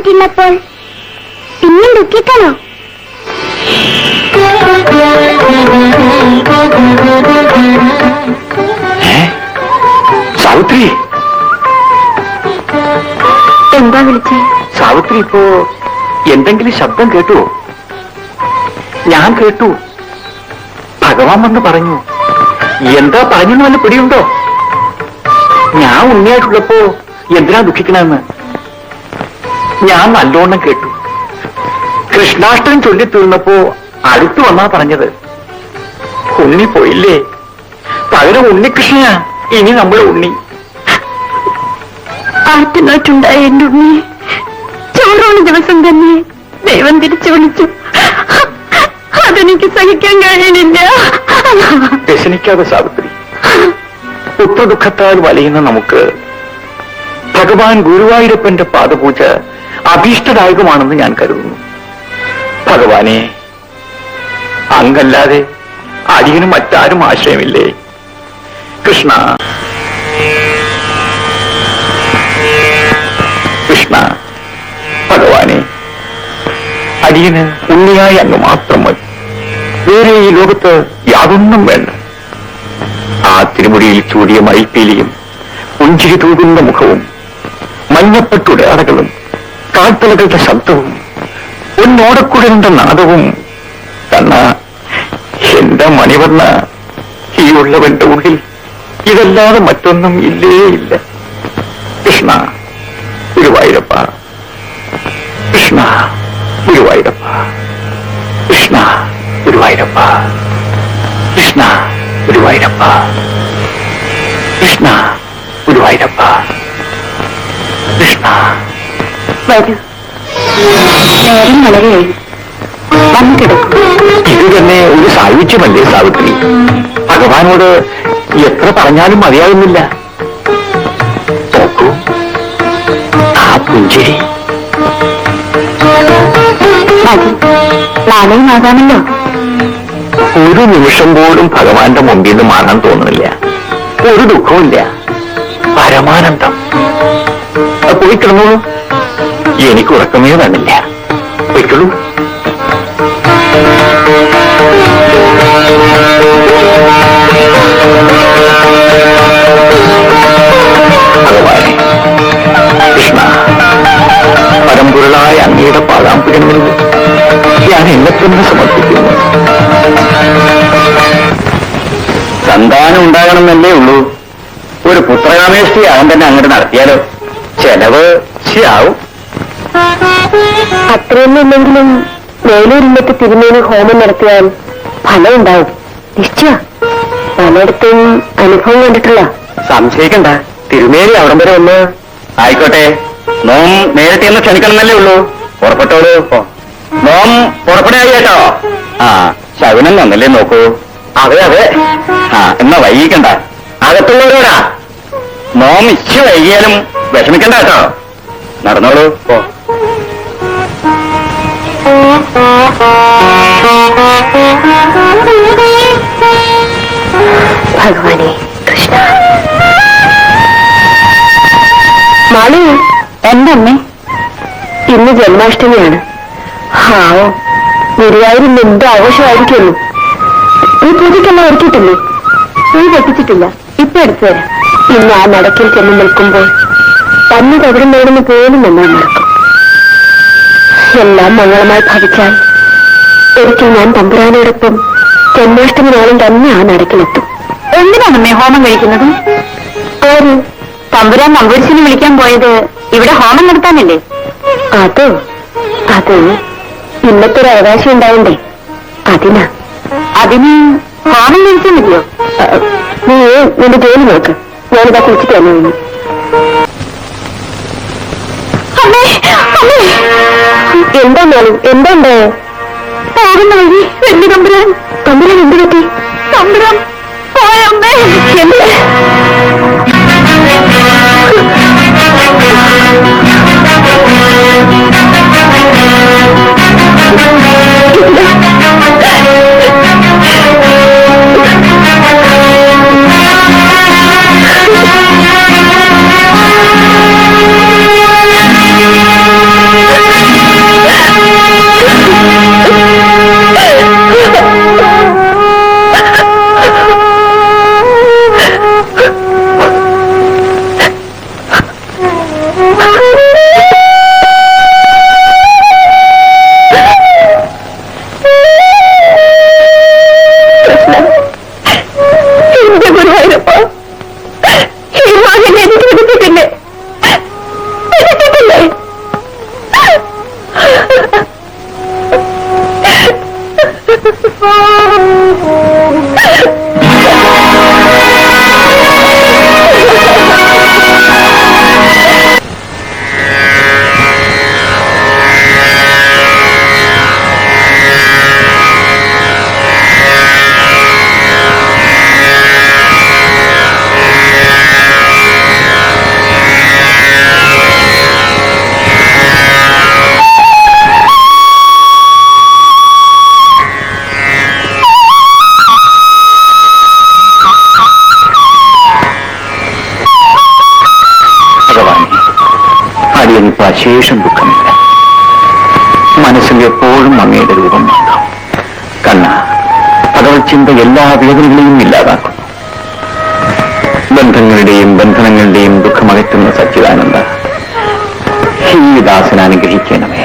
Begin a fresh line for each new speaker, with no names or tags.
പറഞ്ഞിട്ടുള്ളപ്പോൾ പിന്നെ ദുഃഖിക്കണോ?
സാവിത്രി?
എന്താ വിളിച്ചേ?
സാവിത്രി ഇപ്പോ എന്തെങ്കിലും ശബ്ദം കേട്ടുവോ ഞാൻ കേട്ടു. ഭഗവാൻ വന്ന് പറഞ്ഞു എന്താ പറഞ്ഞെന്ന് വല്ല പിടിയുണ്ടോ? ഞാൻ ഉണ്ണിയായിട്ടുള്ളപ്പോ എന്തിനാ ദുഃഖിക്കണമെന്ന് ഞാൻ നല്ലോണം കേട്ടു. കൃഷ്ണാഷ്ടം ചൊല്ലിത്തീർന്നപ്പോ അടുത്തു വന്നാ പറഞ്ഞത്. ഉണ്ണി പോയില്ലേ? പകരം ഉണ്ണികൃഷ്ണനാ ഇനി നമ്മൾ ഉണ്ണി.
ആറ്റുനോറ്റുണ്ടായ എന്റെ ഉണ്ണി. ചോറോണ ദിവസം തന്നെ ദൈവം തിരിച്ചു വിളിച്ചു. അതെനിക്ക് സഹിക്കാൻ കഴിയുന്നില്ല.
വ്യസനിക്കാതെ സാവിത്രി പുത്രദുഃഖത്താൽ വലയുന്ന നമുക്ക് ഭഗവാൻ ഗുരുവായൂരപ്പന്റെ പാദപൂജ അഭീഷ്ടദായകമാണെന്ന് ഞാൻ കരുതുന്നു. ഭഗവാനെ അങ്ങല്ലാതെ അടിയന് മറ്റാരും ആശ്രയമില്ലേ? കൃഷ്ണ. കൃഷ്ണ ഭഗവാനെ അടിയന് ഉണ്ണിയായി അങ്ങ് മാത്രം മതി. വേറെ ഈ ലോകത്ത് യാതൊന്നും വേണ്ട. ആ തിരുമുടിയിൽ ചൂടിയ മൈപ്പീലിയും പുഞ്ചിരി തൂകുന്ന മുഖവും മഞ്ഞപ്പെട്ടുടെ കാൽത്തലകളുടെ ശബ്ദവും ഒന്നോടക്കുടലിന്റെ നാദവും കണ്ണ എന്റെ മണിവർണ ഈ ഉള്ളവന്റെ ഉള്ളിൽ ഇതല്ലാതെ മറ്റൊന്നും ഇല്ലേ ഇല്ല. കൃഷ്ണ ഗുരുവായൂരപ്പ കൃഷ്ണ ഗുരുവായൂരപ്പ കൃഷ്ണ ഗുരുവായൂരപ്പ കൃഷ്ണ ഗുരുവായൂരപ്പ കൃഷ്ണ ഗുരുവായൂരപ്പ കൃഷ്ണ.
വരൂ. നേരം വളരെ വന്നു കിടക്കും.
ഇത് തന്നെ ഒരു സാഹിത്യമല്ലേ സാവിത്രി? ഭഗവാനോട് എത്ര പറഞ്ഞാലും മതിയാകുന്നില്ല. നോക്കൂ. ആ പുഞ്ചിരി.
മതി നാളെയും ആകാമല്ലോ.
ഒരു നിമിഷം പോലും ഭഗവാന്റെ മുമ്പിൽ നിന്ന് മാറാൻ തോന്നുന്നില്ല. ഒരു ദുഃഖവും ഇല്ല പരമാനന്ദം പോയി കിടന്നോളൂ. എനിക്ക് ഉറക്കമേ വന്നില്ല കൃഷ്ണ പരമ്പൊരുളായ അങ്ങയുടെ പാതാമ്പുരങ്ങളിൽ ഞാൻ എന്നെ തന്നെ സമർപ്പിക്കുന്നു. സന്താനം ഉണ്ടാകണമെന്നല്ലേ ഉള്ളൂ. ഒരു പുത്രകാമേഷ്ടി അവൻ തന്നെ അങ്ങോട്ട് നടത്തിയാലോ? ചെലവ് ശരിയാവും.
അത്രയൊന്നും ഇല്ലെങ്കിലും വേലൂരില്ലത്ത് തിരുമേനി ഹോമം നടത്തിയാൽ ഫലം ഉണ്ടാവും നിശ്ചയ. പലയിടത്തും അനുഭവം കണ്ടിട്ടുള്ള
സംശയിക്കണ്ട. തിരുമേനി അവിടം വരെ ഒന്ന് ആയിക്കോട്ടെ. നോം നേരത്തെ ഒന്ന് ക്ഷണിക്കണമെന്നല്ലേ ഉള്ളൂ. പുറപ്പെട്ടോളൂ. നോം പുറപ്പെടായി കേട്ടോ. ആ ശകുനം വന്നല്ലേ നോക്കൂ. അതെ അതെ. ആ എന്നാ വൈകിക്കണ്ട. അകത്തുള്ളവരോടാ. നോം ഇച്ചി വൈകിയാലും വിഷമിക്കണ്ട കേട്ടോ. നടന്നോളൂ. പോ
ഭഗവാനെ കൃഷ്ണ. മാളി എന്റെ ഇന്ന് ജന്മാഷ്ടമിയാണ്. ഹാവോ ഗുരുവായൂരിൽ എന്ത് ആഘോഷമായിരിക്കുമല്ലോ. ഈ പൂജയ്ക്കെല്ലാം ഒരുക്കിയിട്ടില്ലേ? നീ തെറ്റിച്ചിട്ടില്ല ഇപ്പൊ എടുത്തു തരാം. ഇന്ന് ആ നടക്കിൽ ചെന്ന് നിൽക്കുമ്പോൾ തന്നെ തകരുന്നോടെന്ന് പോലും നമ്മൾ നടക്കും. എല്ലാം മംഗളമായി ഭവിച്ചാൽ ഒരിക്കൽ ഞാൻ തമ്പുരാനോടൊപ്പം ജന്മാഷ്ടമി നാളും തന്നെ ആ നടക്കിലെത്തും. എന്തിനാണമ്മേ ഹോമം കഴിക്കുന്നത്? ആര്? തമ്പുരാൻ നമ്പൂരിച്ചിനെ വിളിക്കാൻ പോയത് ഇവിടെ ഹോമം നടത്താനല്ലേ? അതോ അത് ഇന്നത്തെ ഒരു അവകാശം ഉണ്ടാവണ്ടേ? അതിനാ. അതിന് ഹോമം കഴിച്ചാൽ മതിയോ? നീ നിന്റെ ജോലി നോക്ക്. ഞാനിതാ കുളിച്ചിട്ട് വന്നു എന്താ മോളും എന്താ ഉണ്ടായോ പോകുന്ന വഴി വലിയ തമ്പുരാൻ. തമ്പുരാൻ എന്ത് പറ്റി? തമ്പുരാൻ. പോയമ്മേ എന്ത്?
അടിയനിപ്പോ അശേഷം ദുഃഖമില്ല. മനസ്സിൽ എപ്പോഴും അങ്ങയുടെ രൂപം ഉണ്ടാവും. കണ്ണ ഭഗവത് ചിന്ത എല്ലാ വേദനകളെയും ഇല്ലാതാക്കുന്നു ബന്ധങ്ങളുടെയും ബന്ധനങ്ങളുടെയും ദുഃഖമകറ്റുന്ന സച്ചിദാനന്ദ ഈ അനുഗ്രഹിക്കണമേ.